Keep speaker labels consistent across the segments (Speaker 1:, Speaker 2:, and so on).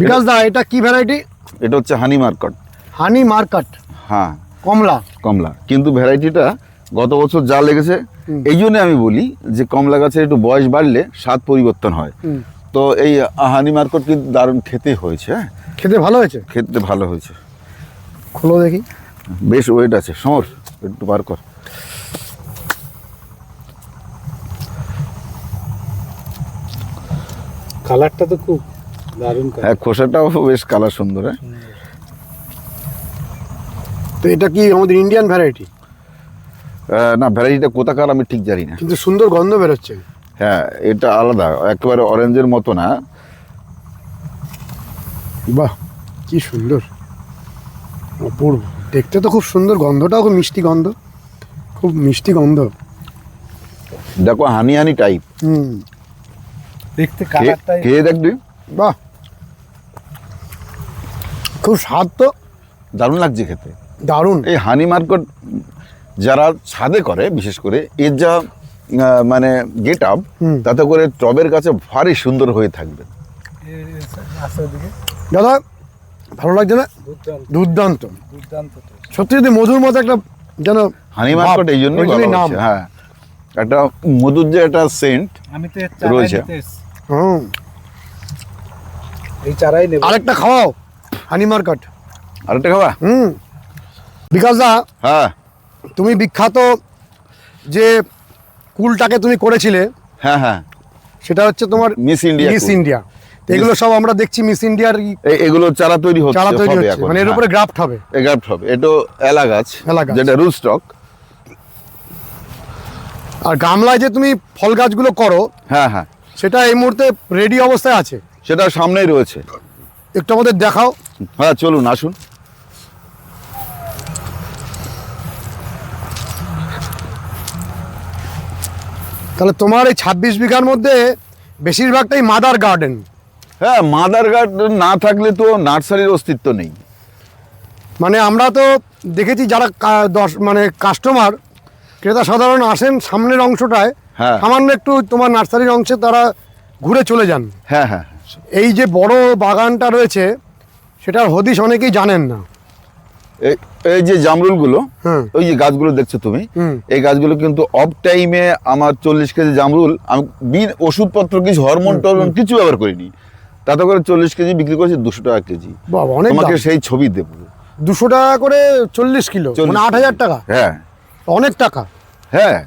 Speaker 1: বিকাশ দা এটা কি ভ্যারাইটি
Speaker 2: এটা হচ্ছে হানি মার্কট
Speaker 1: হানি মার্কাট
Speaker 2: হ্যাঁ।
Speaker 1: কমলা।
Speaker 2: কমলা। কিন্তু ভ্যারাইটিটা গত বছর যা লেগেছে এই জন্য আমি বলি যে কমলা গাছের একটু বয়স বাড়লে স্বাদ পরিবর্তন হয়। তো এই হানি মার্কট কিন্তু দারুণ খেতে হয়েছে হ্যাঁ?
Speaker 1: খেতে ভালো হয়েছে?
Speaker 2: খেতে ভালো হয়েছে।
Speaker 1: খোলো দেখি।
Speaker 2: বেশ ওয়েট আছে সমর একটু বার কর।
Speaker 3: কালারটা তো খুব
Speaker 2: হ্যাঁ খোসাটাও বেশ কালার সুন্দর হ্যাঁ।
Speaker 1: তো এটা কি আমাদের ইন্ডিয়ান ভ্যারাইটি
Speaker 2: না ভ্যারাইটিটা কোথাকার আমি ঠিক জানি না।
Speaker 1: কিন্তু সুন্দর গন্ধ বেরোচ্ছে।
Speaker 2: হ্যাঁ এটা আলাদা একেবারে অরেঞ্জের মতো না।
Speaker 1: বাহ কি সুন্দর। অপূর্ব। দেখতে তো খুব সুন্দর গন্ধটাও খুব মিষ্টি গন্ধ। খুব মিষ্টি গন্ধ।
Speaker 2: দেখো হানি হানি টাইপ
Speaker 1: হুম।
Speaker 3: দেখতে
Speaker 2: খেয়ে দেখ তুই।
Speaker 1: বাহ খুব স্বাদ তো।
Speaker 2: দারুণ লাগছে খেতে।
Speaker 1: দারুণ।
Speaker 2: এই হানি মার্কেট যারা ছাদে করে বিশেষ করে এর যা মানে গেট আপ
Speaker 1: হুম।
Speaker 2: তাতে করে টবের কাছে ভারী সুন্দর হয়ে থাকবে।
Speaker 1: দাদা ভালো লাগছে না?
Speaker 3: দুর্দান্ত।
Speaker 1: সত্যি যদি মধুর মতো একটা যেন
Speaker 2: হানি মার্কেট এই জন্যই
Speaker 1: নাম।
Speaker 2: হ্যাঁ। একটা মধুর যে একটা সেন্ট
Speaker 3: আমি তো
Speaker 2: রয়েছে।
Speaker 1: হুম।
Speaker 3: এই চারাই নেব।
Speaker 1: আরেকটা খাওয়াও। হানি মার্কাট
Speaker 2: আরেকটা খাবা?
Speaker 1: হুম। বিকাশ দা
Speaker 2: হ্যাঁ।
Speaker 1: তুমি বিখ্যাত যে কুলটাকে তুমি করেছিলে
Speaker 2: হ্যাঁ হ্যাঁ।
Speaker 1: সেটা হচ্ছে তোমার
Speaker 2: মিস ইন্ডিয়া
Speaker 1: মিস ইন্ডিয়া এগুলো সব আমরা দেখছি মিস ইন্ডিয়ার
Speaker 2: এগুলো চারা তৈরি হচ্ছে
Speaker 1: চারা তৈরি হচ্ছে। মানে এর
Speaker 2: হ্যাঁ।
Speaker 1: উপরে গ্রাফট হবে।
Speaker 2: এগারট হবে। এটা এলা গাছ। যেটা রুল স্টক
Speaker 1: আর গামলায় যে তুমি ফল গাছগুলো করো
Speaker 2: হ্যাঁ হ্যাঁ।
Speaker 1: সেটা এই মুহূর্তে রেডি অবস্থায় আছে।
Speaker 2: সেটা সামনেই রয়েছে।
Speaker 1: একটু আমাদের দেখাও।
Speaker 2: হ্যাঁ চলুন আসুন।
Speaker 1: তাহলে তোমার এই ছাব্বিশ বিঘার মধ্যে বেশিরভাগটাই মাদার গার্ডেন।
Speaker 2: হ্যাঁ মাদার গার্ডেন না থাকলে তো নার্সারির অস্তিত্ব নেই।
Speaker 1: মানে আমরা তো দেখেছি যারা দশ মানে কাস্টমার ক্রেতা সাধারণ আসেন সামনের অংশটায়
Speaker 2: হ্যাঁ।
Speaker 1: সামান্য একটু তোমার নার্সারির অংশে তারা ঘুরে চলে যান।
Speaker 2: হ্যাঁ হ্যাঁ।
Speaker 1: এই যে বড় বাগানটা রয়েছে সেটার হদিশ অনেকেই জানেন না।
Speaker 2: এই- যে জামরুলগুলো
Speaker 1: হুম।
Speaker 2: ওই যে গাছগুলো দেখছ তুমি। এই গাছগুলো কিন্তু অফ টাইমে আমার চল্লিশ কেজি জামরুল আমি বিন ওষুধপত্র কিছু হরমোন টরমোন কিছু ব্যবহার করিনি। তাতে করে চল্লিশ কেজি বিক্রি করেছি দুশো টাকা কেজি। তোমাকে সেই ছবি দেবো।
Speaker 1: দুশো টাকা করে চল্লিশ কিলো
Speaker 2: 40
Speaker 1: মানে আট হাজার টাকা?
Speaker 2: হ্যাঁ।
Speaker 1: অনেক টাকা?
Speaker 2: হ্যাঁ।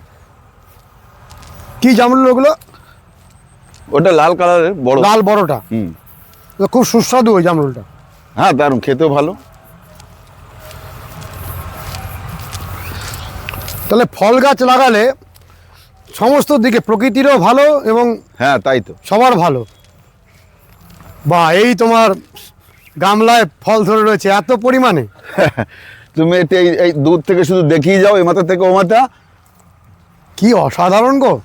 Speaker 1: কি জামরুল ওগুলো?
Speaker 2: ওটা লাল কালারের বড়।
Speaker 1: লাল বড়টা?
Speaker 2: হুম।
Speaker 1: খুব সুস্বাদু ওই জামরুলটা।
Speaker 2: হ্যাঁ দারুণ খেতেও ভালো।
Speaker 1: তাহলে ফল গাছ লাগালে সমস্ত দিকে প্রকৃতিরও ভালো এবং
Speaker 2: হ্যাঁ তাই তো।
Speaker 1: সবার ভালো। বা এই তোমার গামলায় ফল ধরে রয়েছে এত পরিমাণে।
Speaker 2: তুমি এটা এই- এই দূর থেকে শুধু দেখিয়ে যাও এ মাথা থেকে ও মাথা।
Speaker 1: কি অসাধারণ গো।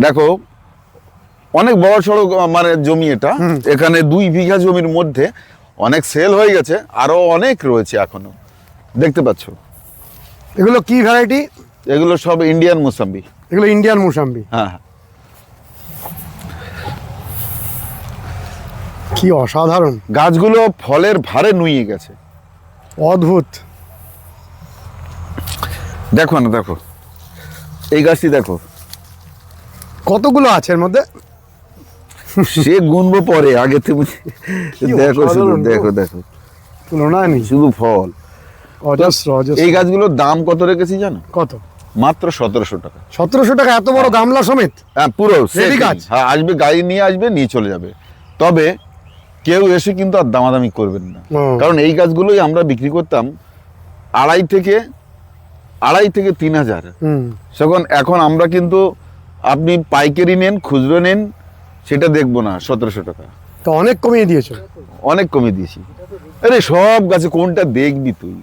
Speaker 2: দেখো অনেক বড় সড়ো মানে জমি এটা। এখানে দুই বিঘা জমির মধ্যে অনেক সেল হয়ে গেছে আরও অনেক রয়েছে এখনও। দেখতে পাচ্ছ?
Speaker 1: এগুলো কি ভ্যারাইটি
Speaker 2: এগুলো সব ইন্ডিয়ান মোসাম্বি।
Speaker 1: এগুলো ইন্ডিয়ান মুসাম্বি।
Speaker 2: হ্যাঁ হ্যাঁ।
Speaker 1: কি অসাধারণ।
Speaker 2: গাছগুলো ফলের ভারে নুয়ে গেছে।
Speaker 1: অদ্ভুত।
Speaker 2: দেখো না দেখো। এই গাছটি দেখো।
Speaker 1: কতগুলো আছে এর মধ্যে?
Speaker 2: সে গুনবো পরে আগে তুমি দেখো শুধু দেখো দেখো।
Speaker 1: তুলনা নেই।
Speaker 2: শুধু ফল।
Speaker 1: অজস্র অজস্র।
Speaker 2: এই গাছগুলোর দাম কত রেখেছি জানো?
Speaker 1: কত?
Speaker 2: মাত্র সতেরোশো টাকা।
Speaker 1: সতেরোশো টাকা এত বড় গামলা সমেত?
Speaker 2: হ্যাঁ পুরো
Speaker 1: গাছ?
Speaker 2: হ্যাঁ আসবে গাড়ি নিয়ে আসবে নিয়ে চলে যাবে। তবে কেউ এসে কিন্তু আর দামাদামি করবেন না। কারণ এই গাছগুলোই আমরা বিক্রি করতাম আড়াই থেকে আড়াই থেকে তিন হাজার।
Speaker 1: হুম।
Speaker 2: তখন এখন আমরা কিন্তু আপনি পাইকারি নেন খুচরো নেন সেটা দেখব না সতেরোশো টাকা।
Speaker 1: তো অনেক কমিয়ে দিয়েছ?
Speaker 2: অনেক কমিয়ে দিয়েছি। আরে সব গাছে কোনটা দেখবি তুই?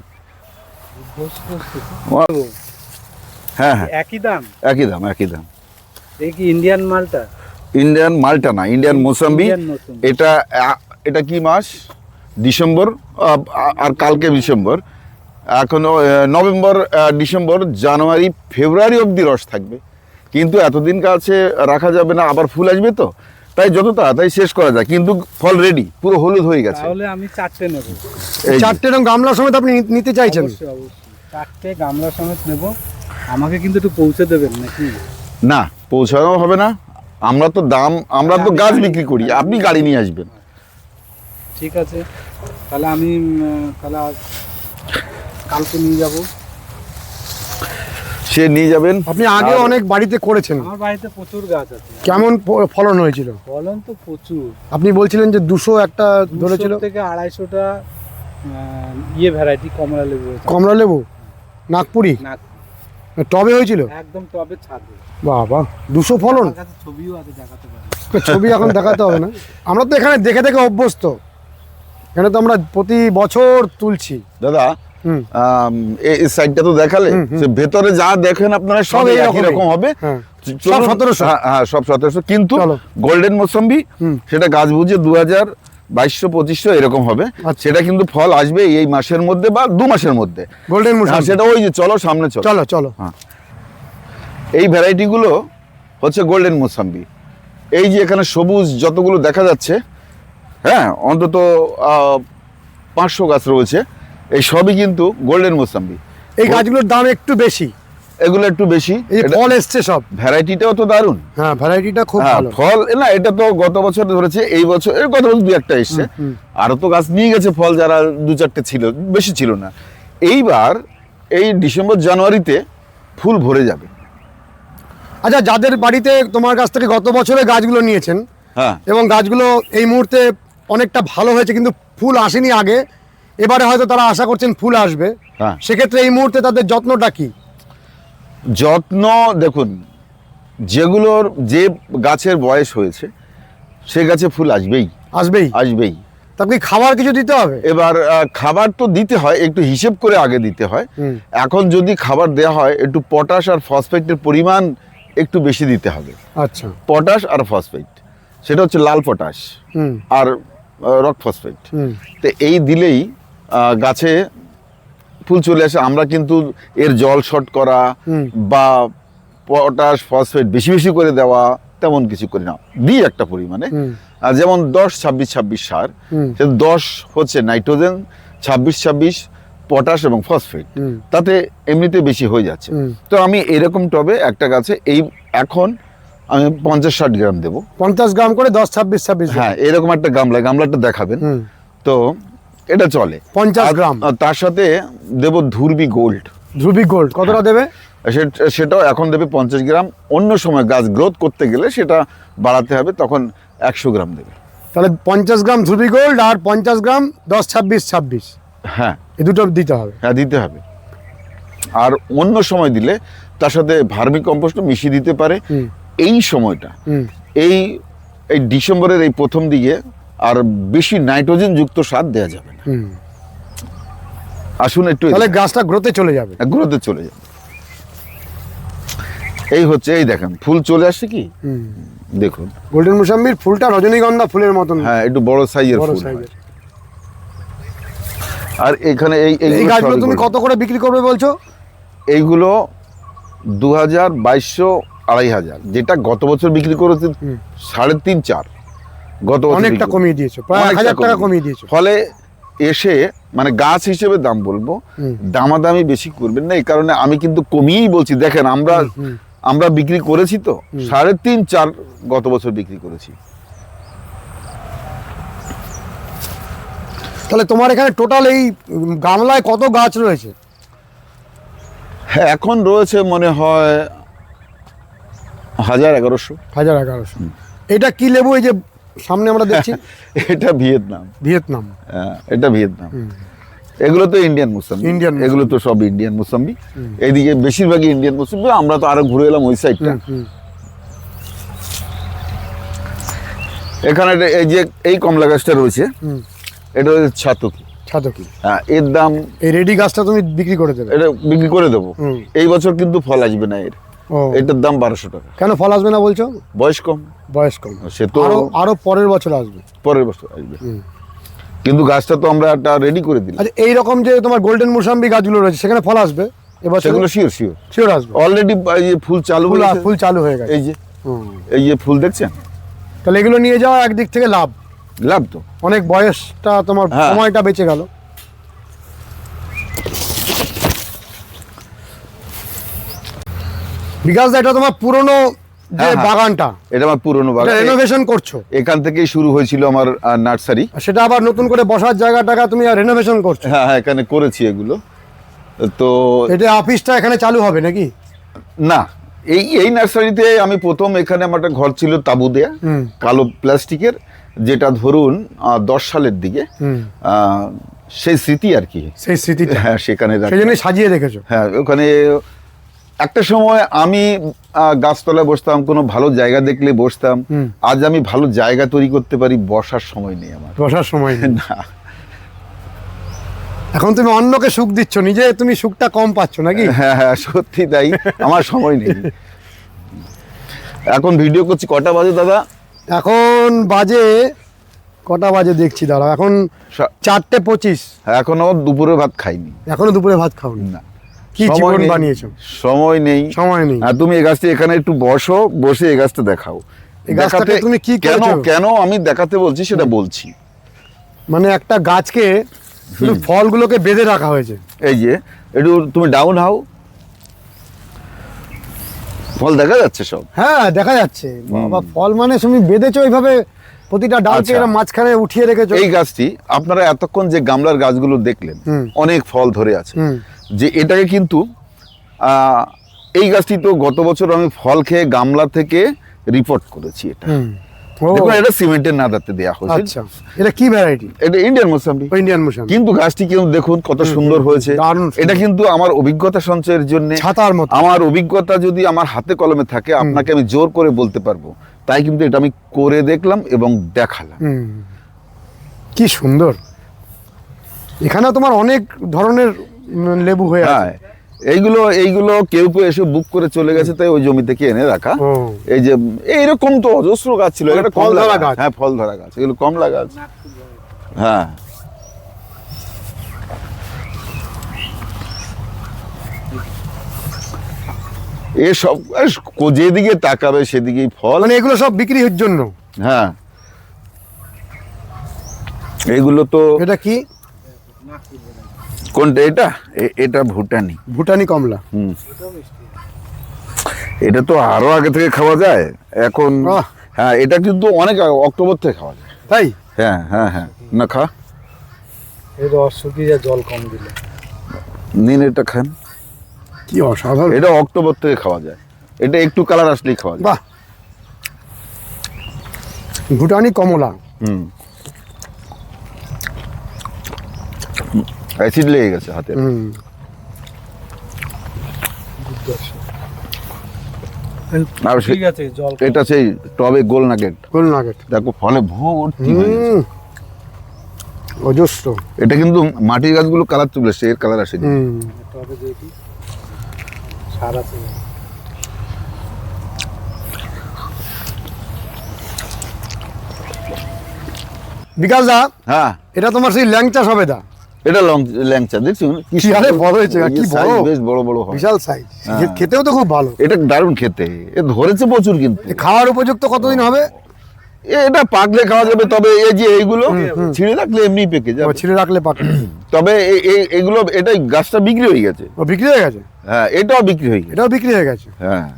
Speaker 2: হ্যাঁ হ্যাঁ।
Speaker 3: একই দাম?
Speaker 2: একই দাম একই দাম।
Speaker 3: এই কি ইন্ডিয়ান মালটা?
Speaker 2: ইন্ডিয়ান মালটা না ইন্ডিয়ান মোসাম্বি। এটা এটা কি মাস? ডিসেম্বর আর কালকে ডিসেম্বর। এখনও আহ, নভেম্বর ডিসেম্বর জানুয়ারি ফেব্রুয়ারি অবধি রস থাকবে। কিন্তু এতদিন কাছে রাখা যাবে না আবার ফুল আসবে তো? তাই যত তাড়াতাড়ি শেষ করা যায় কিন্তু ফল রেডি পুরো হলুদ হয়ে গেছে।
Speaker 3: তাহলে আমি চারটে নেব।
Speaker 1: চারটে এরকম গামলা সমেত আপনি নি- নিতে চাইছেন?
Speaker 3: অবশ্যই অবশ্যই। চারটে গামলা সমেত নেব। আমাকে কিন্তু একটু পৌঁছে দেবেন নাকি?
Speaker 2: না পৌঁছানো হবে না। আমরা তো দাম আমরা তো গাছ বিক্রি করি আপনি গাড়ি নিয়ে আসবেন।
Speaker 3: ঠিক আছে। তাহলে আমি তাহলে আজ কালকে নিয়ে যাব।
Speaker 2: সে নিয়ে যাবেন।
Speaker 1: আপনি আগে অনেক বাড়িতে করেছেন।
Speaker 3: আমার বাড়িতে প্রচুর গাছ আছে।
Speaker 1: কেমন ফলন হয়েছিল?
Speaker 3: ফলন তো প্রচুর।
Speaker 1: আপনি বলছিলেন যে দুশো একটা ধরেছিল।
Speaker 3: থেকে আড়াইশোটা ইয়ে ভ্যারাইটি কমলা লেবু।
Speaker 1: কমলা লেবু? নাগপুরি? টবে হয়েছিল?
Speaker 3: একদম টবে ছাদে।
Speaker 1: বাবা দুশো ফলন?
Speaker 3: ছবিও আছে দেখাতে পারি
Speaker 1: ছবি এখন দেখাতে হবে না। আমরা তো এখানে দেখে দেখে অভ্যস্ত। এখানে তো আমরা প্রতি বছর তুলছি।
Speaker 2: দাদা এই সাইডটা তো দেখালে। ভেতরে যা দেখেন আপনারা সব
Speaker 1: সব
Speaker 2: একই রকম হবে।
Speaker 1: হ্যাঁ।
Speaker 2: চলুন-
Speaker 1: 1700
Speaker 2: হ্যাঁ, হ্যাঁ সব সতেরোশো। কিন্তু গোল্ডেন মৌসম্বি। সেটা গাছ বুঝে দু হাজার বাইশশো পঁচিশশো এরকম হবে।
Speaker 1: আচ্ছা।
Speaker 2: সেটা কিন্তু ফল আসবে এই মাসের মধ্যে বা দু মাসের মধ্যে।
Speaker 1: গোল্ডেন
Speaker 2: হ্যাঁ,
Speaker 1: মুসাম
Speaker 2: সেটা ওই যে চলো সামনে চলো।
Speaker 1: চলো চলো। হ্যাঁ।
Speaker 2: এই ভ্যারাইটিগুলো হচ্ছে গোল্ডেন মোসাম্বি। এই যে এখানে সবুজ যতগুলো দেখা যাচ্ছে হ্যাঁ অন্তত পাঁচশো গাছ রয়েছে। এই সবই কিন্তু গোল্ডেন মোসাম্বি।
Speaker 1: এই গাছগুলোর দাম একটু বেশি।
Speaker 2: এগুলো একটু বেশি।
Speaker 1: ফল এসছে সব।
Speaker 2: ভ্যারাইটিটাও তো দারুণ
Speaker 1: হ্যাঁ ভ্যারাইটিটা খুব
Speaker 2: হ্যাঁ
Speaker 1: ভালো।
Speaker 2: ফল না এটা তো গত বছর ধরেছে এই বছর এর গত বছর দু একটা এসছে। আরও তো গাছ নিয়ে গেছে ফল যারা দু চারটে ছিল বেশি ছিল না। এইবার এই ডিসেম্বর জানুয়ারিতে ফুল ভরে যাবে।
Speaker 1: আচ্ছা যাদের বাড়িতে তোমার কাছ থেকে গত বছরে গাছগুলো নিয়েছেন
Speaker 2: হ্যাঁ।
Speaker 1: এবং গাছগুলো এই মুহূর্তে অনেকটা ভালো হয়েছে কিন্তু ফুল আসেনি আগে এবারে হয়তো তারা আশা করছেন ফুল আসবে।
Speaker 2: হ্যাঁ।
Speaker 1: সেক্ষেত্রে এই মুহূর্তে তাদের যত্নটা কি?
Speaker 2: যত্ন দেখুন যেগুলোর যে গাছের বয়স হয়েছে সে গাছে ফুল আসবেই।
Speaker 1: আসবেই?
Speaker 2: আসবেই।
Speaker 1: তাকে খাবার কিছু দিতে হবে?
Speaker 2: এবার খাবার তো দিতে হয় একটু হিসেব করে আগে দিতে হয়। এখন যদি খাবার দেওয়া হয় একটু পটাশ আর ফসফেটের পরিমাণ একটু বেশি দিতে হবে।
Speaker 1: আচ্ছা।
Speaker 2: পটাশ আর ফসফেট সেটা হচ্ছে লাল পটাশ
Speaker 1: হুম।
Speaker 2: আর রক ফসফেট।
Speaker 1: হুম।
Speaker 2: তো এই দিলেই গাছে ফুল চলে আসে আমরা কিন্তু এর জল শর্ট করা বা পটাশ ফসফেট বেশি বেশি করে দেওয়া তেমন কিছু করি না দিই একটা পরিমাণে। আর যেমন দশ ছাব্বিশ ছাব্বিশ সার। সে দশ হচ্ছে নাইট্রোজেন ছাব্বিশ ছাব্বিশ পটাশ এবং ফসফেট তাতে এমনিতে বেশি হয়ে যাচ্ছে। তো আমি এরকম টবে একটা গাছে এই এখন আমি পঞ্চাশ ষাট গ্রাম দেবো।
Speaker 1: পঞ্চাশ গ্রাম করে দশ ছাব্বিশ ছাব্বিশ
Speaker 2: হ্যাঁ এরকম একটা গামলা গামলাটা দেখাবেন। তো এটা চলে। পঞ্চাশ
Speaker 1: গ্রাম।
Speaker 2: তার সাথে দেব ধুরবি গোল্ড
Speaker 1: ধ্রুবি গোল্ড কতটা দেবে?
Speaker 2: সে- সেটাও এখন দেবে পঞ্চাশ গ্রাম। অন্য সময় গাছ গ্রোথ করতে গেলে সেটা বাড়াতে হবে তখন একশো গ্রাম দেবে।
Speaker 1: তাহলে পঞ্চাশ গ্রাম ধ্রুবি গোল্ড আর পঞ্চাশ গ্রাম দশ ছাব্বিশ ছাব্বিশ।
Speaker 2: হ্যাঁ।
Speaker 1: এই দুটো দিতে হবে।
Speaker 2: হ্যাঁ দিতে হবে। আর অন্য সময় দিলে তার সাথে ভার্মি কম্পোস্টও মিশিয়ে দিতে পারে। এই সময়টা এই এই ডিসেম্বরের এই প্রথম দিকে আর বেশি নাইট্রোজেন যুক্ত সার দেওয়া যাবে না। আসুন একটু
Speaker 1: তাহলে গাছটা গ্রোথে চলে যাবে।
Speaker 2: গ্রোথে চলে যাবে। এই হচ্ছে এই দেখেন ফুল চলে আসছে কি?
Speaker 1: হুম।
Speaker 2: দেখুন।
Speaker 1: গোল্ডেন মুসাম্বির ফুলটা রজনীগন্ধা ফুলের মতন।
Speaker 2: হ্যাঁ একটু বড় সাইজের ফুল আর এখানে এই
Speaker 1: এই গাছগুলো তুমি কত করে বিক্রি করবে বলছো?
Speaker 2: এইগুলো দু হাজার বাইশশো আড়াই হাজার যেটা গত বছর বিক্রি করেছে। সাড়ে তিন চার। গত
Speaker 1: অনেকটা কমিয়ে দিয়েছ প্রায় হাজার টাকা কমিয়ে দিয়েছ।
Speaker 2: ফলে এসে মানে গাছ হিসেবে দাম বলব। দামাদামি বেশি করবেন না এই কারণে আমি কিন্তু কমিয়েই বলছি দেখেন আমরা আমরা বিক্রি করেছি তো সাড়ে তিন চার গত বছর বিক্রি করেছি।
Speaker 1: তাহলে তোমার এখানে টোটাল এই গামলায় কত গাছ রয়েছে?
Speaker 2: হ্যাঁ এখন রয়েছে মনে হয় হাজার এগারোশো।
Speaker 1: হাজার এগারোশো। এটা কি লেবু এই যে সামনে আমরা দেখছি।
Speaker 2: এটা ভিয়েতনাম।
Speaker 1: ভিয়েতনাম।
Speaker 2: হ্যাঁ, এটা ভিয়েতনাম। এগুলো তো ইন্ডিয়ান মুসাম্বি
Speaker 1: Indian মুসাম্বি।
Speaker 2: এগুলো তো সব ইন্ডিয়ান মুসাম্বি এইদিকে বেশিরভাগই ইন্ডিয়ান মুসাম্বি আমরা তো আরও ঘুরে এলাম ওই সাইডটা। এখানে এই যে এই কমলা গাছটা রয়েছে এটা হচ্ছে ছাতকি।
Speaker 1: ছাতকি।
Speaker 2: হ্যাঁ এর দাম
Speaker 1: এই রেডি গাছটা তুমি বিক্রি করে দেবে।
Speaker 2: এটা বিক্রি করে দেবো। এই বছর কিন্তু ফল আসবে না এর। এটার দাম বারোশো টাকা।
Speaker 1: কেন ফল আসবে না বলছো?
Speaker 2: বয়স কম।
Speaker 1: বয়স কম।
Speaker 2: সে তো
Speaker 1: আরও আরও পরের বছর আসবে।
Speaker 2: পরের বছর আসবে। কিন্তু গাছটা তো আমরা একটা রেডি করে দিলাম।
Speaker 1: আচ্ছা এই রকম যে তোমার গোল্ডেন মুসাম্বি গাছগুলো রয়েছে সেখানে ফল আসবে এবার
Speaker 2: সেগুলো শিওর শিওর
Speaker 1: শিওর আসবে।
Speaker 2: অলরেডি এই ফুল চালু
Speaker 1: ফুল চালু হয়ে গেছে।
Speaker 2: এই যে এই যে ফুল দেখছেন?
Speaker 1: তাহলে এগুলো নিয়ে যাওয়া একদিক থেকে লাভ।
Speaker 2: লাভ তো।
Speaker 1: অনেক বয়সটা তোমার
Speaker 2: হ্যাঁ।
Speaker 1: সময়টা বেঁচে গেল। বিকাশ দা এটা তোমার পুরনো যে
Speaker 2: হ্যাঁ, হ্যাঁ।
Speaker 1: বাগানটা।
Speaker 2: এটা আমার পুরনো বাগান।
Speaker 1: রেনোভেশন করছ?
Speaker 2: এখান থেকেই শুরু হয়েছিল আমার নার্সারি
Speaker 1: সেটা আবার নতুন করে বসার জায়গাটাকে তুমি রেনোভেশন করছ?
Speaker 2: হ্যাঁ হ্যাঁ এখানে করেছি এগুলো। তো
Speaker 1: এটা অফিসটা এখানে চালু হবে নাকি?
Speaker 2: না এই এই নার্সারিতে আমি প্রথম এখানে আমার একটা ঘর ছিল তাবু দেয়া কালো প্লাস্টিকের যেটা ধরুন দশ সালের দিকে। সেই স্মৃতি আর কি।
Speaker 1: সেই স্মৃতি
Speaker 2: হ্যাঁ সেখানে।
Speaker 1: সেই সাজিয়ে রেখেছো।
Speaker 2: হ্যাঁ ওখানে একটা সময় আমি গাছতলায় বসতাম কোনো ভালো জায়গা দেখলে বসতাম। আজ আমি ভালো জায়গা তৈরি করতে পারি বসার সময় নেই আমার।
Speaker 1: বসার সময় নেই।
Speaker 2: না।
Speaker 1: এখন তুমি অন্যকে সুখ দিচ্ছ নিজে তুমি সুখটা কম পাচ্ছ নাকি?
Speaker 2: হ্যাঁ হ্যাঁ সত্যি তাই। আমার সময় নেই। এখন ভিডিও করছি কটা বাজে দাদা?
Speaker 1: এখন বাজে কটা বাজে দেখছি দাঁড়া এখন চারটে পঁচিশ।
Speaker 2: এখনও দুপুরে ভাত খাইনি।
Speaker 1: এখনও দুপুরে ভাত খাওনি?
Speaker 2: না।
Speaker 1: কি জীবন। বানিয়েছো?
Speaker 2: সময় নেই।
Speaker 1: সময় নেই।
Speaker 2: আর তুমি এই গাছটা এখানে একটু বসো বসে এই গাছটা দেখাও।
Speaker 1: এই গাছটাকে তুমি কি
Speaker 2: কেন কেন আমি দেখাতে বলছি সেটা বলছি।
Speaker 1: মানে একটা গাছকে শুধু ফলগুলোকে বেঁধে রাখা হয়েছে।
Speaker 2: এই যে একটু তুমি ডাউন হাও। ফল দেখা যাচ্ছে সব?
Speaker 1: হ্যাঁ দেখা যাচ্ছে। বাবা ফল মানে তুমি বেঁধেছো এইভাবে প্রতিটা ডালকে
Speaker 2: আচ্ছা।
Speaker 1: এরম মাঝখানে উঠিয়ে রেখেছো।
Speaker 2: এই গাছটি আপনারা এতক্ষণ যে গামলার গাছগুলো দেখলেন অনেক ফল ধরে আছে। যে এটাকে কিন্তু এই গাছটি তো গত বছর আমি ফল খেয়ে গামলা থেকে রিপোর্ট করেছি এটা। দেখুন এটা সিমেন্টের নাদাতে দেওয়া হয়েছে।
Speaker 1: আচ্ছা। এটা কি ভ্যারাইটি
Speaker 2: এটা ইন্ডিয়ান মোসাম্বি
Speaker 1: ইন্ডিয়ান মোশন
Speaker 2: কিন্তু গাছটি কিন্তু দেখুন কত সুন্দর হয়েছে। এটা কিন্তু আমার অভিজ্ঞতা সঞ্চয়ের জন্য
Speaker 1: ছাতার মতো।
Speaker 2: আমার অভিজ্ঞতা যদি আমার হাতে কলমে থাকে আপনাকে আমি জোর করে বলতে পারব। তাই কিন্তু এটা আমি করে দেখলাম এবং দেখালাম।
Speaker 1: কি সুন্দর। এখানে তোমার অনেক ধরনের লেবু হয়ে আছে।
Speaker 2: হ্যাঁ এইগুলো এইগুলো কেউ কেউ এসে বুক করে চলে গেছে তাই ওই জমি থেকে এনে রাখা? এই যে এইরকম তো অজস্র গাছ ছিল এটা
Speaker 1: ফল
Speaker 2: কমলা
Speaker 1: ধরা
Speaker 2: গাছ। হ্যাঁ ফল ধরা গাছ এগুলো কমলা গাছ হ্যাঁ। এসব যেদিকে তাকাবে সেদিকেই ফল।
Speaker 1: মানে এগুলো সব বিক্রির জন্য?
Speaker 2: হ্যাঁ। এইগুলো তো
Speaker 1: এটা কি?
Speaker 2: কোনটা এটা? এ- এটা ভুটানি।
Speaker 1: ভুটানি কমলা।
Speaker 2: হুম। এটা তো আরও আগে থেকে খাওয়া যায়। এখন। হ্যাঁ এটা কিন্তু অনেক আগে, অক্টোবর থেকে খাওয়া যায়।
Speaker 1: তাই?
Speaker 2: হ্যাঁ হ্যাঁ হ্যাঁ। না খা।
Speaker 3: এই রস শুকিয়ে জল কম দিলে।
Speaker 2: নিন এটা খান।
Speaker 1: কি অসাধারণ।
Speaker 2: এটা অক্টোবর থেকে খাওয়া যায়। এটা একটু কালার আসলেই খাওয়া যায়।
Speaker 1: বাহ। ভুটানি কমলা।
Speaker 2: হুম। অ্যাসিড লেগে গেছে হাতে
Speaker 1: হুম।
Speaker 2: আর সে-
Speaker 3: ঠিক আছে জল
Speaker 2: এটা সেই টবে গোল নাগেট।
Speaker 1: গোল নাগেট।
Speaker 2: দেখো ফলে ভর্তি
Speaker 1: অজস্র।
Speaker 2: এটা কিন্তু মাটির গাছগুলো কালার চলে এসছে এর কালার আসেনি।
Speaker 3: টবে দেখি সার আছে।
Speaker 1: বিকাশ দা
Speaker 2: হ্যাঁ।
Speaker 1: এটা তোমার সেই ল্যাংচা সবেদা?
Speaker 2: এটা লং ল্যাংচা দেখছেন
Speaker 1: কি আরে বড় হয়েছে,
Speaker 2: এই
Speaker 1: কি বড়।
Speaker 2: বেশ বড় বড় হয়।
Speaker 1: বিশাল সাইজ
Speaker 2: হ্যাঁ।
Speaker 1: খেতেও তো খুব ভালো।
Speaker 2: এটা দারুণ খেতে। এ ধরেছে প্রচুর কিন্তু।
Speaker 1: খাওয়ার উপযুক্ত কতদিন হবে?
Speaker 2: এ- এটা পাকলে খাওয়া যাবে তবে এই যে এইগুলো ছিঁড়ে রাখলে এমনি পেকে যাবে।
Speaker 1: ছিঁড়ে রাখলে পাকে
Speaker 2: তবে এ- এ- এগুলো এটা গাছটা বিক্রি হয়ে গেছে।
Speaker 1: ও বিক্রি হয়ে গেছে?
Speaker 2: হ্যাঁ এটাও বিক্রি হয়ে গেছে।
Speaker 1: এটাও বিক্রি হয়ে গেছে?
Speaker 2: হ্যাঁ।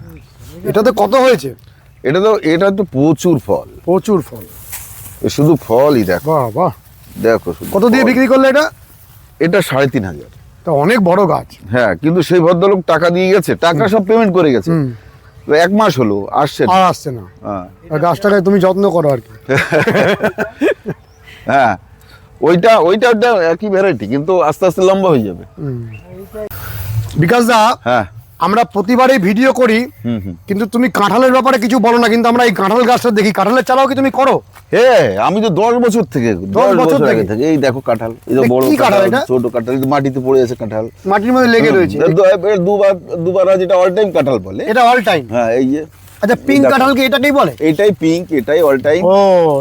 Speaker 1: এটাতে কত হয়েছে?
Speaker 2: এটা তো এটা তো প্রচুর ফল।
Speaker 1: প্রচুর ফল।
Speaker 2: এ শুধু ফলই দেখো।
Speaker 1: বাহ বাহ।
Speaker 2: দেখো
Speaker 1: কত দিয়ে বিক্রি করলে এটা?
Speaker 2: এটা সাড়ে তিন হাজার।
Speaker 1: তা অনেক বড় গাছ।
Speaker 2: হ্যাঁ কিন্তু সেই ভদ্রলোক টাকা দিয়ে গেছে টাকা সব পেমেন্ট করে গেছে। এক মাস হলো আসছে না।
Speaker 1: আর আসছে না।
Speaker 2: হ্যাঁ।
Speaker 1: গাছটাকে তুমি যত্ন করো আর কি।
Speaker 2: হ্যাঁ ওইটা ওইটা একই ভ্যারাইটি কিন্তু আস্তে আস্তে লম্বা হয়ে যাবে।
Speaker 1: বিকাশ দা
Speaker 2: হ্যাঁ।
Speaker 1: আমরা প্রতিবারই ভিডিও করি কিন্তু তুমি কাঁঠালের ব্যাপারে কিছু বলো না কিন্তু আমরা এই কাঁঠাল গাছটা দেখি। কাঁঠালের চালাও কি তুমি করো?
Speaker 2: হ্যাঁ আমি তো দশ বছর থেকে দশ
Speaker 1: বছর থেকে?
Speaker 2: এই দেখো কাঁঠাল এই বড়
Speaker 1: কাঁঠাল
Speaker 2: কাঁঠাল ছোট কাঁঠাল মাটিতে পড়ে আছে কাঁঠাল।
Speaker 1: মাটির মধ্যে লেগে রয়েছে।
Speaker 2: দুবার দুবার যেটা অল টাইম কাঁঠাল বলে।
Speaker 1: এটা অল টাইম
Speaker 2: হ্যাঁ এই যে।
Speaker 1: আচ্ছা পিঙ্ক। কাঁঠাল কি এটাকেই বলে?
Speaker 2: এইটাই পিঙ্ক এটাই অল টাইম
Speaker 1: ও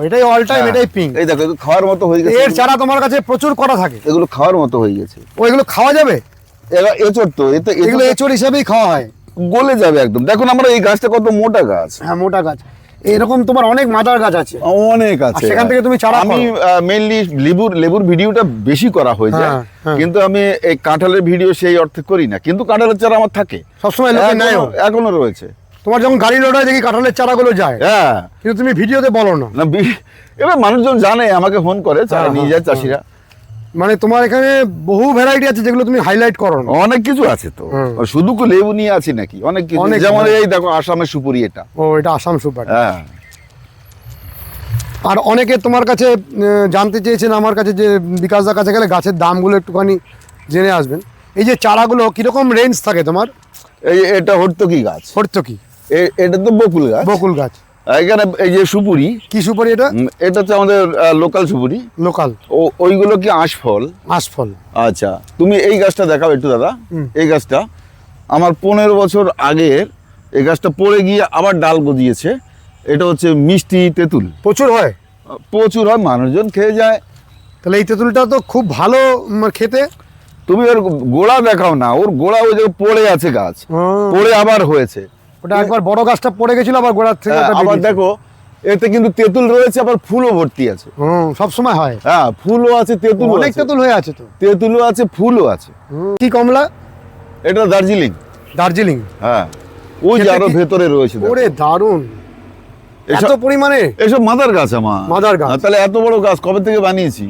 Speaker 1: এটাই অল টাইম এটাই পিঙ্ক
Speaker 2: এই দেখো খাওয়ার মতো হয়ে গেছে।
Speaker 1: এর চারা তোমার কাছে প্রচুর করা থাকে?
Speaker 2: এগুলো খাওয়ার মতো হয়ে গেছে।
Speaker 1: ও এগুলো খাওয়া যাবে?
Speaker 2: এরা- এঁচড় তো এতে
Speaker 1: এগুলো হিসাবেই খাওয়া হয়।
Speaker 2: গলে যাবে একদম। দেখুন আমরা এই গাছটা কত মোটা গাছ।
Speaker 1: হ্যাঁ মোটা গাছ। এরকম তোমার অনেক মাদার গাছ আছে।
Speaker 2: অনেক আছে।
Speaker 1: সেখান থেকে তুমি চারা
Speaker 2: আমি মেইনলি লেবুর লেবুর ভিডিওটা বেশি করা হয়ে যায়।
Speaker 1: হ্যাঁ, হ্যাঁ।
Speaker 2: কিন্তু আমি এই কাঁঠালের ভিডিও সেই অর্থে করি না। কিন্তু কাঁঠালের চারা আমার থাকে।
Speaker 1: সবসময় লোকে নেয়
Speaker 2: এখনো- রয়েছে।
Speaker 1: তোমার যখন গাড়ি লোড হয় দেখি কাঁঠালের চারাগুলো যায়।
Speaker 2: হ্যাঁ।
Speaker 1: কিন্তু তুমি ভিডিওতে বলো না।
Speaker 2: না এবার মানুষজন জানে আমাকে ফোন করে চারা
Speaker 1: হ্যাঁ,
Speaker 2: নিয়ে যায় চাষিরা।
Speaker 1: মানে তোমার এখানে বহু ভ্যারাইটি আছে যেগুলো তুমি হাইলাইট করো না।
Speaker 2: অনেক কিছু আছে তো। শুধু কি লেবু নিয়ে আছি নাকি? অনেক কিছু। যেমন। এই দেখো আসামের সুপুরি এটা।
Speaker 1: ও এটা আসাম সুপার।
Speaker 2: হ্যাঁ।
Speaker 1: আর অনেকে তোমার কাছে জানতে চেয়েছেন আমার কাছে যে বিকাশদার কাছে গেলে গাছের দামগুলো একটুখানি জেনে আসবেন। এই যে চারাগুলো কীরকম রেঞ্জ থাকে তোমার?
Speaker 2: এই এটা হর্তকি গাছ।
Speaker 1: হর্তকি।
Speaker 2: এটা তো বকুল গাছ।
Speaker 1: বকুল গাছ।
Speaker 2: এখানে এই যে সুপুরি
Speaker 1: কি সুপারি এটা?
Speaker 2: এটা হচ্ছে আমাদের লোকাল সুপুরি।
Speaker 1: লোকাল।
Speaker 2: ও ওইগুলো কি আঁশফল
Speaker 1: আশফল।
Speaker 2: আচ্ছা তুমি এই গাছটা দেখাও একটু দাদা। এই গাছটা আমার পনেরো বছর আগের এই গাছটা পড়ে গিয়ে আবার ডাল গজিয়েছে। এটা হচ্ছে মিষ্টি তেঁতুল।
Speaker 1: প্রচুর হয়?
Speaker 2: প্রচুর হয় মানুষজন খেয়ে যায়।
Speaker 1: তাহলে এই তেঁতুলটা তো খুব ভালো খেতে।
Speaker 2: তুমি ওর গোড়া দেখাও না ওর গোড়া ওই যে পড়ে আছে গাছ। পড়ে আবার হয়েছে।
Speaker 1: ওটা একবার বড় গাছটা পড়ে গেছিল আবার গোড়ার থেকে
Speaker 2: হ্যাঁ, আবার দেখো এতে কিন্তু তেঁতুল রয়েছে আবার ফুলও ভর্তি আছে।
Speaker 1: হুম সব সময় হয়।
Speaker 2: হ্যাঁ ফুলও আছে তেঁতুল
Speaker 1: অনেক তেঁতুল হয়ে আছে তো।
Speaker 2: তেঁতুলও আছে ফুলও আছে।
Speaker 1: কি কমলা?
Speaker 2: এটা দার্জিলিং।
Speaker 1: দার্জিলিং।
Speaker 2: হ্যাঁ ওই যে
Speaker 1: আরও
Speaker 2: ভেতরে রয়েছে।
Speaker 1: ওরে
Speaker 2: দারুণ
Speaker 1: এত পরিমাণে?
Speaker 2: এসব মাদার গাছ আমার।
Speaker 1: মাদার গাছ।
Speaker 2: হ্যাঁ, তাহলে এত বড় গাছ কবে থেকে বানিয়েছি?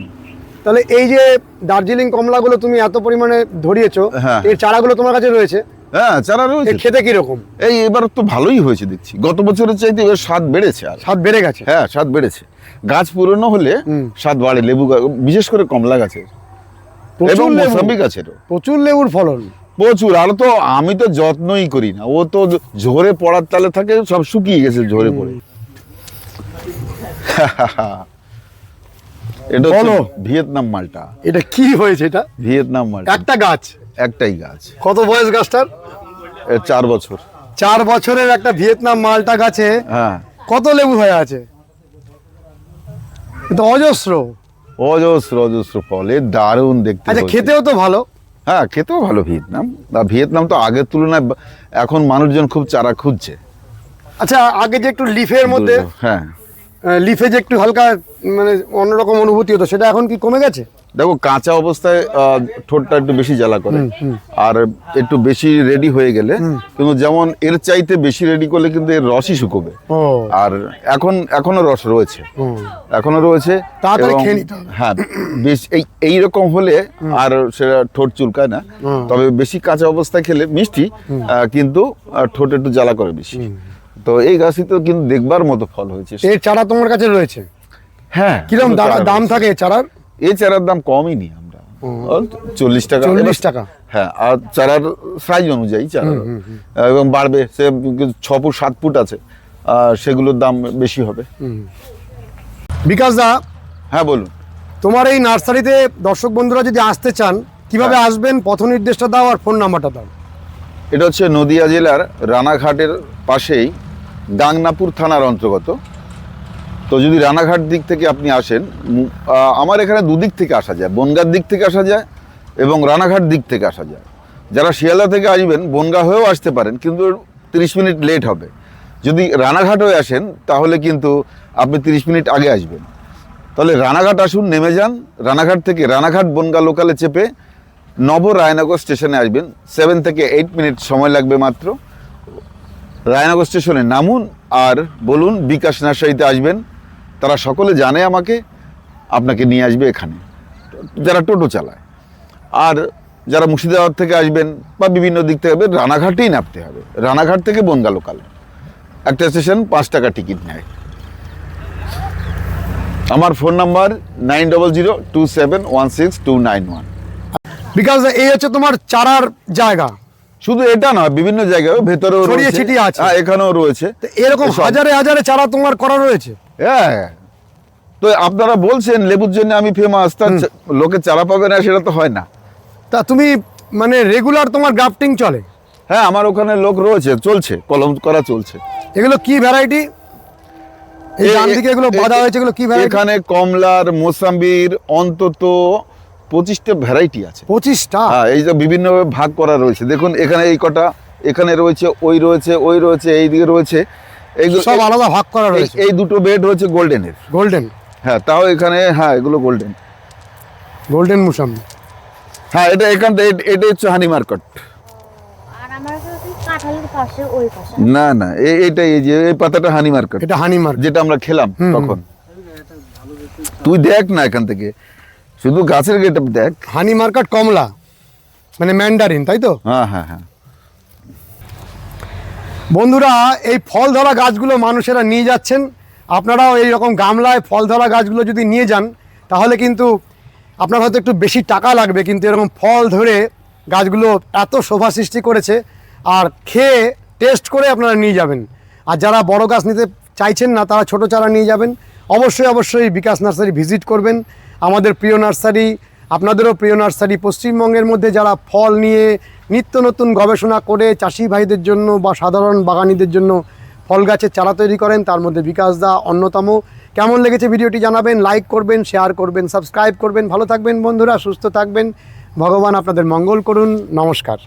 Speaker 1: তাহলে এই যে দার্জিলিং কমলাগুলো তুমি এত পরিমাণে ধরিয়েছো
Speaker 2: হ্যাঁ।
Speaker 1: এর চারাগুলো তোমার কাছে রয়েছে।
Speaker 2: হ্যাঁ চারা রয়েছে
Speaker 1: খেতে কীরকম?
Speaker 2: এই এবার তো ভালোই হয়েছে দেখছি। গত বছরের চাইতে এবার স্বাদ বেড়েছে আর।
Speaker 1: স্বাদ বেড়ে গেছে?
Speaker 2: হ্যাঁ স্বাদ বেড়েছে। গাছ পুরনো হলে। স্বাদ বাড়ে লেবু বিশেষ করে কমলা গাছের।
Speaker 1: প্রচুর
Speaker 2: এবং
Speaker 1: লেবু।
Speaker 2: মোসাম্বি গাছেরও।
Speaker 1: প্রচুর লেবুর ফলন।
Speaker 2: প্রচুর আর তো আমি তো যত্নই করি না। ও তো ঝরে পড়ার তালে থাকে সব শুকিয়ে গেছে ঝরে পড়ে। এটা
Speaker 1: বলো।
Speaker 2: ভিয়েতনাম মালটা।
Speaker 1: এটা কি হয়েছে এটা?
Speaker 2: ভিয়েতনাম মালটা।
Speaker 1: একটা গাছ।
Speaker 2: একটাই গাছ।
Speaker 1: কত বয়স গাছটার?
Speaker 2: চার বছর।
Speaker 1: চার বছরের একটা ভিয়েতনাম মালটা গাছে
Speaker 2: হ্যাঁ।
Speaker 1: কত লেবু হয়ে আছে? অজস্র।
Speaker 2: অজস্র অজস্র ফল। এ দারুণ দেখতে
Speaker 1: আচ্ছা খেতেও তো ভালো।
Speaker 2: হ্যাঁ খেতেও ভালো ভিয়েতনাম। আর ভিয়েতনাম তো আগের তুলনায় এখন মানুষজন খুব চারা খুঁজছে।
Speaker 1: আচ্ছা আগে যে একটু লিফের মধ্যে
Speaker 2: হ্যাঁ।
Speaker 1: লিফে যে একটু হালকা মানে অন্যরকম অনুভূতি হতো। সেটা এখন কি কমে গেছে?
Speaker 2: দেখো কাঁচা অবস্থায় ঠোঁটটা একটু বেশি জ্বালা করে। আর একটু বেশি রেডি হয়ে গেলে কিন্তু যেমন এর চাইতে বেশি রেডি করলে কিন্তু এর রসই শুকোবে। আর এখন এখনও রস রয়েছে। এখনও রয়েছে। হ্যাঁ বেশ এই এইরকম হলে আর সেটা ঠোঁট চুলকায় না। তবে বেশি কাঁচা অবস্থায় খেলে মিষ্টি কিন্তু ঠোঁট একটু জ্বালা করে বেশি। তো এই গাছই তো কিন্তু দেখবার মতো ফল হয়েছে।
Speaker 1: এর চারা তোমার কাছে রয়েছে?
Speaker 2: হ্যাঁ
Speaker 1: কীরকম দাম থাকে চারার?
Speaker 2: এই চারার দাম কমই নি আমরা। চল্লিশ টাকা।
Speaker 1: চল্লিশ টাকা।
Speaker 2: হ্যাঁ আর চারার সাইজ অনুযায়ী চারা এবং বাড়বে সে ছ ফুট সাত ফুট আছে। আর সেগুলোর দাম বেশি হবে।
Speaker 1: বিকাশ দা
Speaker 2: হ্যাঁ বলুন।
Speaker 1: তোমার এই নার্সারিতে দর্শক বন্ধুরা যদি আসতে চান কীভাবে আসবেন পথ নির্দেশটা দাও আর ফোন নাম্বারটা দাও।
Speaker 2: এটা হচ্ছে নদিয়া জেলার রানাঘাটের পাশেই গাংনাপুর থানার অন্তর্গত। তো যদি রানাঘাট দিক থেকে আপনি আসেন আমার এখানে দুদিক থেকে আসা যায়। বনগার দিক থেকে আসা যায় এবং রানাঘাট দিক থেকে আসা যায়। যারা শিয়ালদা থেকে আসবেন, বনগা হয়েও আসতে পারেন, কিন্তু তিরিশ মিনিট লেট হবে। যদি রানাঘাট হয়ে আসেন, তাহলে কিন্তু আপনি তিরিশ মিনিট আগে আসবেন। তাহলে রানাঘাট আসুন, নেমে যান। রানাঘাট থেকে রানাঘাট বনগা লোকালে চেপে নব রায়নগর স্টেশনে আসবেন। সেভেন থেকে এইট মিনিট সময় লাগবে মাত্র। রায়নগর স্টেশনে নামুন আর বলুন, বিকাশ নার্সারিতে আসবেন, তারা সকলে জানে আমাকে, আপনাকে নিয়ে আসবে এখানে। যারা টোটো চালায়। আর যারা মুর্শিদাবাদ থেকে আসবেন বা বিভিন্ন দিক থেকে আসবেন, রানাঘাটেই নামতে হবে। রানাঘাট থেকে বনগা লোকালে একটা স্টেশন পাঁচ টাকা টিকিট নেয়। আমার phone number nine double zero two seven one six two nine one
Speaker 1: Bikash দা, এই হচ্ছে তোমার চারার জায়গা।
Speaker 2: শুধু এটা নয় বিভিন্ন জায়গায় ভেতরেও
Speaker 1: ছড়িয়ে ছিটিয়ে আছে।
Speaker 2: হ্যাঁ এখানেও রয়েছে।
Speaker 1: তো এরকম হাজারে হাজারে চারা তোমার করা রয়েছে?
Speaker 2: হ্যাঁ। তো আপনারা বলছেন লেবুর জন্য আমি ফেমাস তা লোকে চারা পাবে না সেটা তো হয় না।
Speaker 1: তা তুমি মানে রেগুলার তোমার গ্রাফটিং চলে?
Speaker 2: হ্যাঁ আমার ওখানে লোক রয়েছে চলছে কলম করা চলছে।
Speaker 1: এগুলো কি ভ্যারাইটি এই ডান দিকে এগুলো বাঁধা হয়েছে এগুলো কি ভ্যারাইটি
Speaker 2: এখানে কমলার মোসাম্বির অন্তত পঁচিশটা ভ্যারাইটি আছে।
Speaker 1: পঁচিশটা?
Speaker 2: হ্যাঁ এই যে বিভিন্নভাবে ভাগ করা রয়েছে। দেখুন এখানে এই কটা এখানে রয়েছে ওই রয়েছে ওই রয়েছে এই দিকে রয়েছে। এইগুলো
Speaker 1: সব আলাদা ভাগ করা রয়েছে।
Speaker 2: এই দুটো বেড হচ্ছে গোল্ডেনের
Speaker 1: গোল্ডেন
Speaker 2: হ্যাঁ তাও এখানে হ্যাঁ এগুলো গোল্ডেন
Speaker 1: গোল্ডেন মুসাম্বি
Speaker 2: হ্যাঁ এটা এখান থেকে এটা- হচ্ছে হানি মার্কেট
Speaker 4: আর আমার কাছে কাঁঠালের পাশে ওই পাশে।
Speaker 2: না না এই এইটা এই যে এই পাতাটা হানি মার্কেট
Speaker 1: এটা হানি মার্ক
Speaker 2: যেটা আমরা খেলাম তখন। তুই দেখ না এখান থেকে। শুধু গাছের গেট দেখ।
Speaker 1: হানি মার্কেট কমলা মানে ম্যান্ডারিন তাই তো?
Speaker 2: হ্যাঁ হ্যাঁ হ্যাঁ।
Speaker 1: বন্ধুরা এই ফল ধরা গাছগুলো মানুষেরা নিয়ে যাচ্ছেন। আপনারাও এই রকম গামলায় ফল ধরা গাছগুলো যদি নিয়ে যান তাহলে কিন্তু আপনার হয়তো একটু বেশি টাকা লাগবে কিন্তু এরকম ফল ধরে গাছগুলো এত শোভা সৃষ্টি করেছে আর খেয়ে টেস্ট করে আপনারা নিয়ে যাবেন। আর যারা বড় গাছ নিতে চাইছেন না তারা ছোট চারা নিয়ে যাবেন। অবশ্যই অবশ্যই বিকাশ নার্সারি ভিজিট করবেন। আমাদের প্রিয় নার্সারি, আপনাদেরও প্রিয় নার্সারি, পশ্চিমবঙ্গের মধ্যে যারা ফল নিয়ে নিত্য নতুন গবেষণা করে চাষি ভাইদের জন্য বা সাধারণ বাগানীদের জন্য ফল গাছের চারা তৈরি করেন, তার মধ্যে বিকাশ দা অন্যতম। কেমন লেগেছে ভিডিওটি জানাবেন লাইক করবেন শেয়ার করবেন সাবস্ক্রাইব করবেন। ভালো থাকবেন বন্ধুরা, সুস্থ থাকবেন। ভগবান আপনাদের মঙ্গল করুন। নমস্কার।